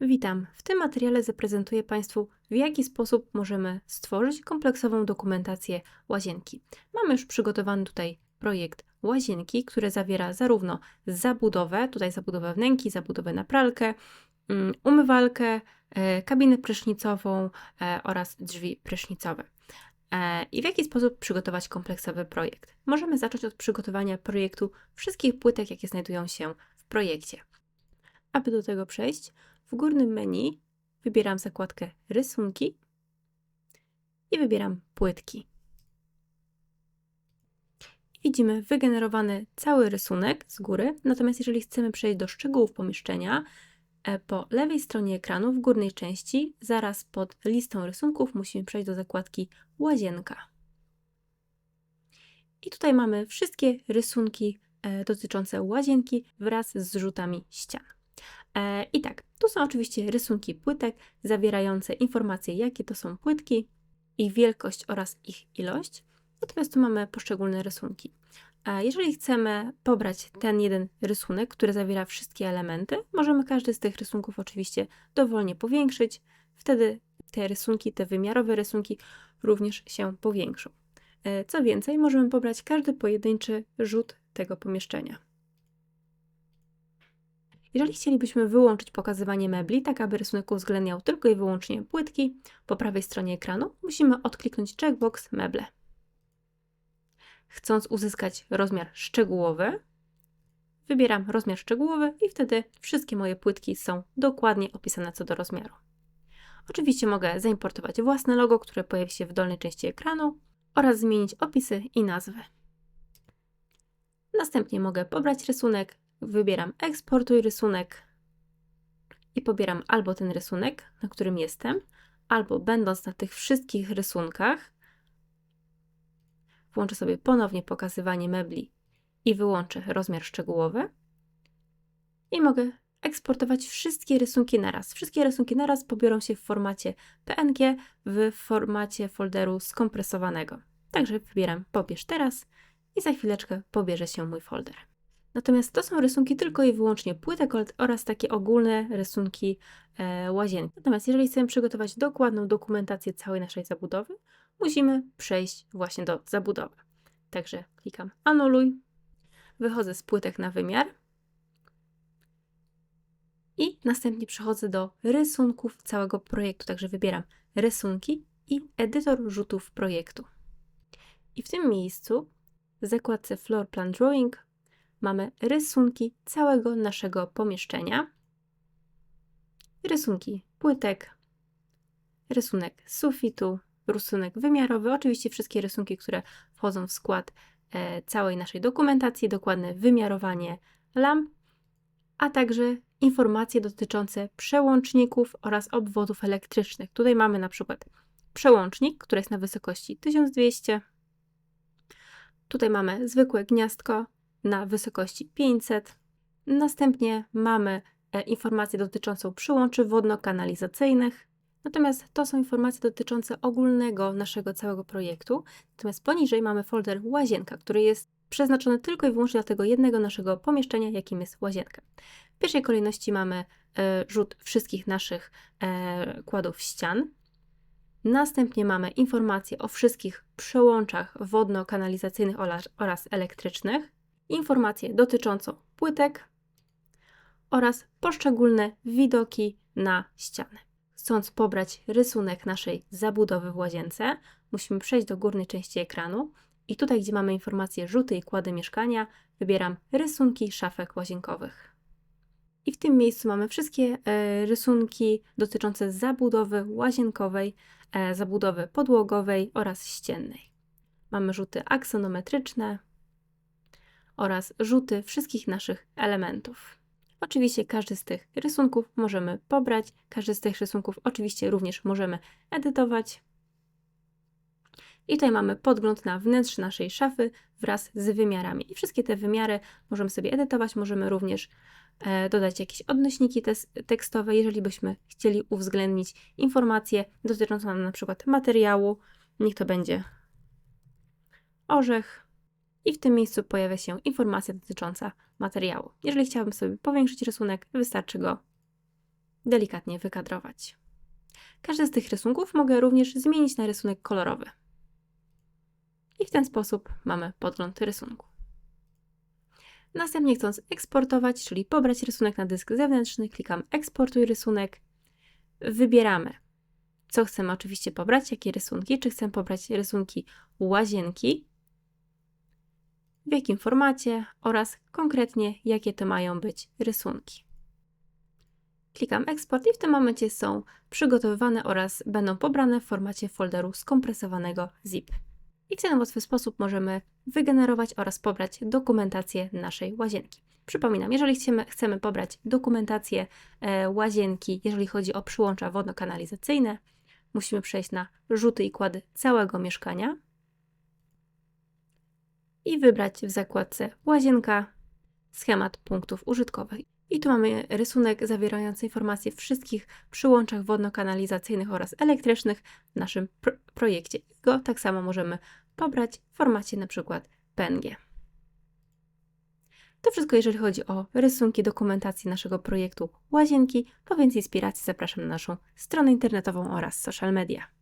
Witam. W tym materiale zaprezentuję Państwu, w jaki sposób możemy stworzyć kompleksową dokumentację łazienki. Mamy już przygotowany tutaj projekt łazienki, który zawiera zarówno zabudowę, tutaj zabudowę wnęki, zabudowę na pralkę, mm, umywalkę, e, kabinę prysznicową e, oraz drzwi prysznicowe. E, I w jaki sposób przygotować kompleksowy projekt? Możemy zacząć od przygotowania projektu wszystkich płytek, jakie znajdują się w projekcie. Aby do tego przejść, w górnym menu wybieram zakładkę Rysunki i wybieram Płytki. Widzimy wygenerowany cały rysunek z góry, natomiast jeżeli chcemy przejść do szczegółów pomieszczenia, e, po lewej stronie ekranu w górnej części, zaraz pod listą rysunków, musimy przejść do zakładki Łazienka. I tutaj mamy wszystkie rysunki e, dotyczące łazienki wraz z zrzutami ścian. E, I tak, tu są oczywiście rysunki płytek zawierające informacje, jakie to są płytki, ich wielkość oraz ich ilość. Natomiast tu mamy poszczególne rysunki. A jeżeli chcemy pobrać ten jeden rysunek, który zawiera wszystkie elementy, możemy każdy z tych rysunków oczywiście dowolnie powiększyć. Wtedy te rysunki, te wymiarowe rysunki również się powiększą. E, co więcej, możemy pobrać każdy pojedynczy rzut tego pomieszczenia. Jeżeli chcielibyśmy wyłączyć pokazywanie mebli, tak aby rysunek uwzględniał tylko i wyłącznie płytki, po prawej stronie ekranu musimy odkliknąć checkbox meble. Chcąc uzyskać rozmiar szczegółowy, wybieram rozmiar szczegółowy i wtedy wszystkie moje płytki są dokładnie opisane co do rozmiaru. Oczywiście mogę zaimportować własne logo, które pojawi się w dolnej części ekranu oraz zmienić opisy i nazwy. Następnie mogę pobrać rysunek, wybieram eksportuj rysunek i pobieram albo ten rysunek, na którym jestem, albo będąc na tych wszystkich rysunkach, włączę sobie ponownie pokazywanie mebli i wyłączę rozmiar szczegółowy i mogę eksportować wszystkie rysunki naraz. Wszystkie rysunki naraz pobiorą się w formacie PNG, w formacie folderu skompresowanego. Także wybieram pobierz teraz i za chwileczkę pobierze się mój folder. Natomiast to są rysunki tylko i wyłącznie płytek oraz takie ogólne rysunki e, łazienki. Natomiast jeżeli chcemy przygotować dokładną dokumentację całej naszej zabudowy, musimy przejść właśnie do zabudowy. Także klikam anuluj, wychodzę z płytek na wymiar i następnie przechodzę do rysunków całego projektu. Także wybieram rysunki i edytor rzutów projektu. I w tym miejscu w zakładce Floor Plan Drawing mamy rysunki całego naszego pomieszczenia. Rysunki płytek, rysunek sufitu, rysunek wymiarowy, oczywiście wszystkie rysunki, które wchodzą w skład e, całej naszej dokumentacji, dokładne wymiarowanie lamp, a także informacje dotyczące przełączników oraz obwodów elektrycznych. Tutaj mamy na przykład przełącznik, który jest na wysokości 1200. Tutaj mamy zwykłe gniazdko na wysokości 500. Następnie mamy e, informację dotyczącą przyłączy wodno-kanalizacyjnych. Natomiast to są informacje dotyczące ogólnego naszego całego projektu. Natomiast poniżej mamy folder łazienka, który jest przeznaczony tylko i wyłącznie dla tego jednego naszego pomieszczenia, jakim jest łazienka. W pierwszej kolejności mamy e, rzut wszystkich naszych e, kładów ścian. Następnie mamy informacje o wszystkich przełączach wodno-kanalizacyjnych oraz elektrycznych informacje dotyczącą płytek oraz poszczególne widoki na ścianę. Chcąc pobrać rysunek naszej zabudowy w łazience, musimy przejść do górnej części ekranu i tutaj, gdzie mamy informacje rzuty i kłady mieszkania, wybieram rysunki szafek łazienkowych. I w tym miejscu mamy wszystkie e, rysunki dotyczące zabudowy łazienkowej, e, zabudowy podłogowej oraz ściennej. Mamy rzuty aksonometryczne, oraz rzuty wszystkich naszych elementów. Oczywiście każdy z tych rysunków możemy pobrać, każdy z tych rysunków oczywiście również możemy edytować. I tutaj mamy podgląd na wnętrze naszej szafy wraz z wymiarami. I wszystkie te wymiary możemy sobie edytować, możemy również e, dodać jakieś odnośniki tekstowe, jeżeli byśmy chcieli uwzględnić informacje dotyczące na przykład materiału. Niech to będzie orzech, i w tym miejscu pojawia się informacja dotycząca materiału. Jeżeli chciałabym sobie powiększyć rysunek, wystarczy go delikatnie wykadrować. Każdy z tych rysunków mogę również zmienić na rysunek kolorowy. I w ten sposób mamy podgląd rysunku. Następnie chcąc eksportować, czyli pobrać rysunek na dysk zewnętrzny, klikam eksportuj rysunek. Wybieramy, co chcemy oczywiście pobrać, jakie rysunki, czy chcę pobrać rysunki łazienki, w jakim formacie oraz konkretnie jakie to mają być rysunki. Klikam eksport i w tym momencie są przygotowywane oraz będą pobrane w formacie folderu skompresowanego zip. I w ten łatwy sposób możemy wygenerować oraz pobrać dokumentację naszej łazienki. Przypominam, jeżeli chcemy, chcemy pobrać dokumentację e, łazienki, jeżeli chodzi o przyłącza wodno-kanalizacyjne, musimy przejść na rzuty i kłady całego mieszkania i wybrać w zakładce łazienka schemat punktów użytkowych. I tu mamy rysunek zawierający informacje o wszystkich przyłączach wodno-kanalizacyjnych oraz elektrycznych w naszym pro projekcie. Go tak samo możemy pobrać w formacie przykład PNG. To wszystko, jeżeli chodzi o rysunki dokumentacji naszego projektu Łazienki. Po więcej inspiracji zapraszam na naszą stronę internetową oraz social media.